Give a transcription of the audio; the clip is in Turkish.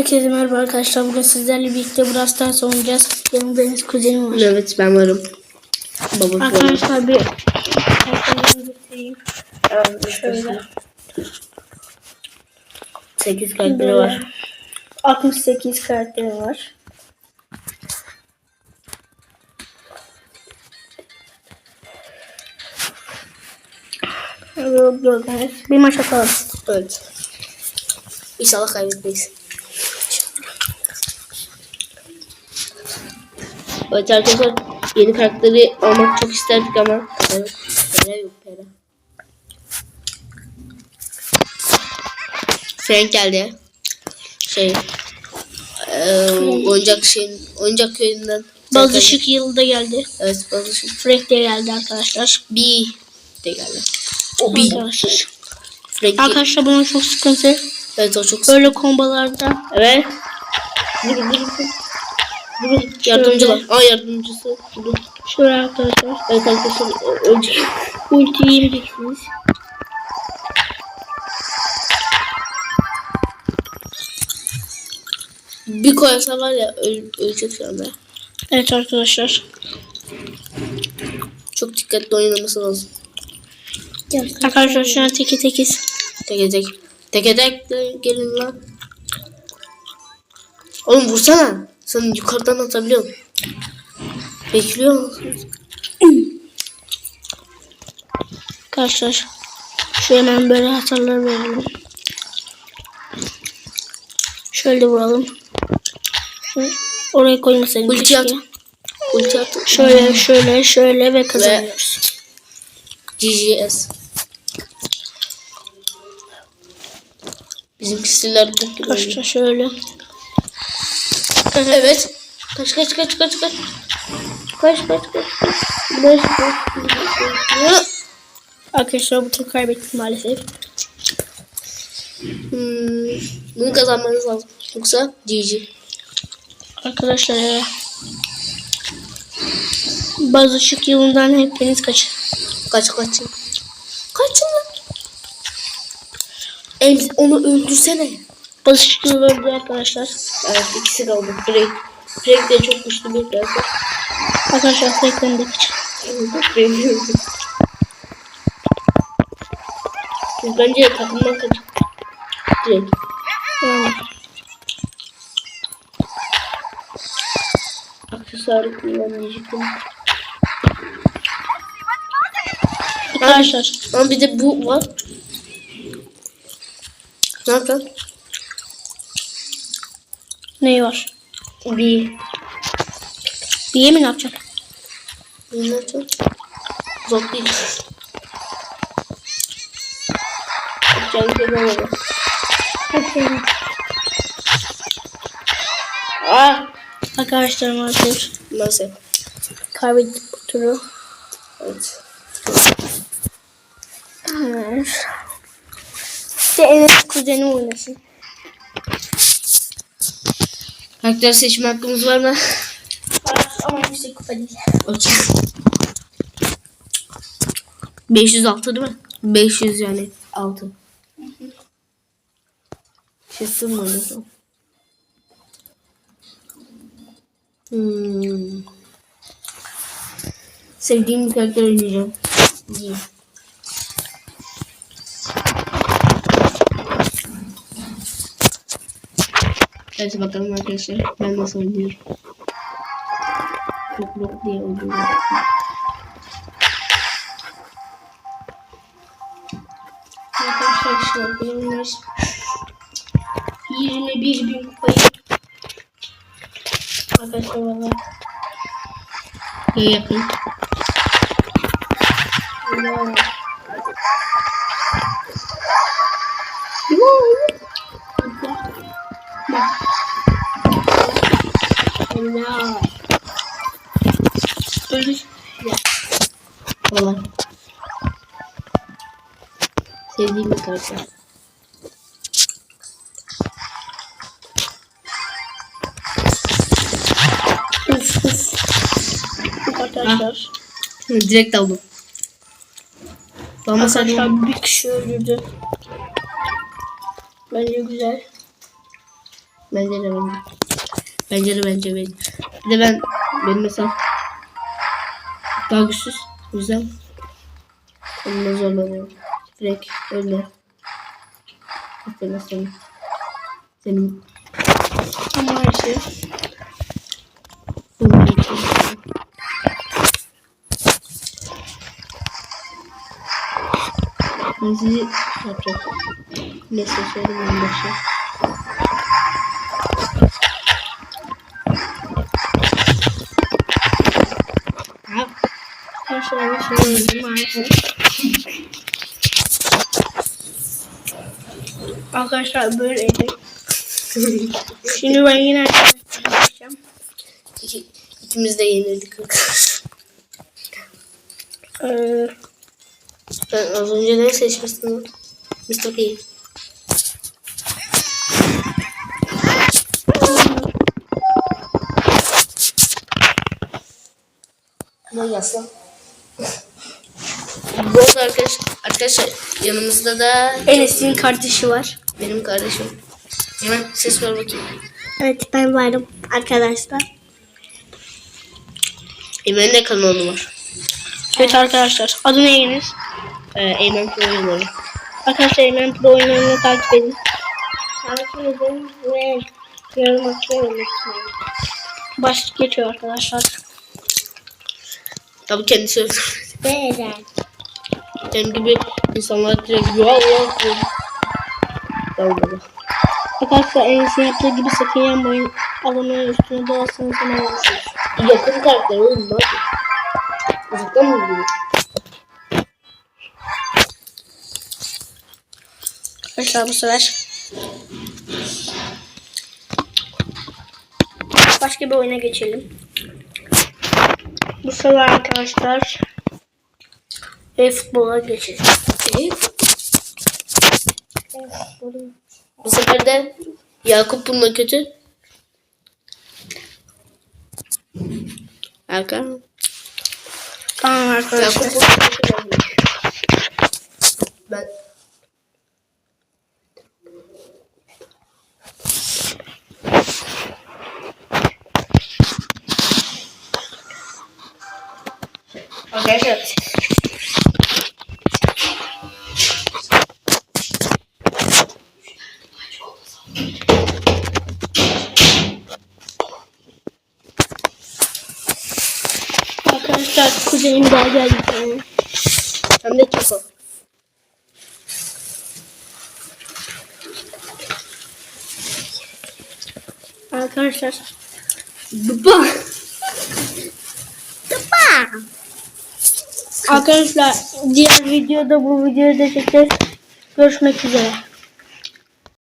Herkese merhaba arkadaşlar. Bugün sizlerle birlikte Brawl Stars oynayacağız. Yanımda Enes kuzenim var. Evet ben varım. Baba. Arkadaşlar bir karakterlerimi göstereyim. Şöyle. 8 karakteri var. 68 karakteri var. Bir maç atalım. Evet. İnşallah kaybetmeyiz. Evet arkadaşlar yeni karakteri almak çok isterdik ama para yok para. Frank geldi. Şey eee oyuncak şeyin oyuncak köyünden Bazışık yılda geldi. Evet Bazışık. Frank de geldi arkadaşlar. B de geldi. O B. Arkadaşlar. Frank Arkadaşlar bunun çok sıkıntı. Evet o çok Böyle kombalarda Evet. Durun durun. Durun. Yardımcılar. Aa yardımcısı. Durun. şöyle arkadaşlar. Evet arkadaşlar ö- önce Ultiyi yiyeceksiniz. bir koyarsa var ya öl, ölecek şu anda. Evet arkadaşlar. Çok dikkatli oynaması lazım. Arkadaşlar şu an teki tekiz. Teke tek. Teke tek gelin lan. Oğlum vursana. Sen yukarıdan atabiliyorsun. Bekliyor musun? Arkadaşlar. Şu hemen böyle hasarlar verelim. Şöyle vuralım. Şu, oraya koymasaydım Ulti at. Ulti at. Şöyle şöyle şöyle ve kazanıyoruz. GGS. Bizim kişiler. Arkadaşlar şöyle. Evet. Kaç kaç kaç kaç kaç. Kaç kaç kaç. Kaç kaç. kaç. Arkadaşlar bu tur kaybettik maalesef. Hmm, bunu kazanmanız lazım. Yoksa GG. Arkadaşlar ya. Bazı şık yılından hepiniz kaçın. Kaç kaçın. Kaçın lan. Em, onu öldürsene. Yıl öldü arkadaşlar. Evet ikisi kaldı. Frank. Frank de çok güçlü bir karakter. Arkadaşlar tekrar de kaçın. Biz bence takımdan kaç. Direkt. Yani. Aksesuarı kullanmayacaktım. Arkadaşlar. Ama bir de bu var. Ne yapacaksın? Neyi var? Bir. Bir mi ne yapacak? Ne yapacaksın? Zor değil. Yapacağım bir şey olmadı. Aa! Arkadaşlar maalesef Nasıl? kaybettik bu turu. Evet. Evet. İşte Enes kuzenim oynasın. Karakter seçme hakkımız var mı? Ama yüksek kupa değil. Okey. 506 değil mi? 500 yani 6. Şey sığmadı. Hmm. Sevdiğim bir karakter oynayacağım. İyi. Evet bakalım arkadaşlar ben nasıl oynuyorum. Çok blok diye oynuyorum. Arkadaşlar benim yaş 21 bin kupayı Arkadaşlar valla Ya yakın. valla Sevdiğim bir karakter. arkadaşlar. Direkt aldım. Ama Arkadaşlar bir kişi öldürdü. Bence güzel. Bence de bence. Bence de bence bence. Bir de ben benim hesap daha güçsüz. O yüzden onunla zorlanıyorum. Direkt öyle. Aferin seni. Senin Ama bunun için. Ben sizi yapacağım. Neyse söyleyeyim en başa. Arkadaşlar bir şey oldu maalesef. Arkadaşlar böyleydi. Şimdi ben yine açacağım. İki, ikimiz de yenildik arkadaşlar. Ee, Ben az önce ne seçmiştim? Mr. P. Ne yazsam? Arada arkadaş, arkadaşlar yanımızda da Enes'in kardeşi var. benim kardeşim. Hemen ses ver bakayım. Evet ben varım arkadaşlar. Eymen'in de kanalı var. Evet arkadaşlar adı ne Enes? Ee, Eymen Pro oyunları. Arkadaşlar Eymen Pro oyunlarını takip edin. Takip edin ve yorum atmayı unutmayın. Baş geçiyor arkadaşlar. Tabii kendisi öyle. Benim gibi insanlar direkt Allah diyor. Olmadı. Arkadaşlar Enes'in yaptığı gibi sakın yanmayın. Adamın üstüne dolarsanız hemen olursunuz. Yakın karakter oğlum yapayım? Uzaktan mı vuruyor? Arkadaşlar bu sefer başka bir oyuna geçelim. Bu sefer arkadaşlar e-futbola geçelim. Bu sefer de Yakup bununla kötü. Erkan. Tamam arkadaşlar. Yakup bununla kötü. ben- Ben Arkadaşlar Kuzenim daha geldi. Hem de çok Arkadaşlar Baba. Arkadaşlar diğer videoda bu videoyu da çekeceğiz. Görüşmek üzere.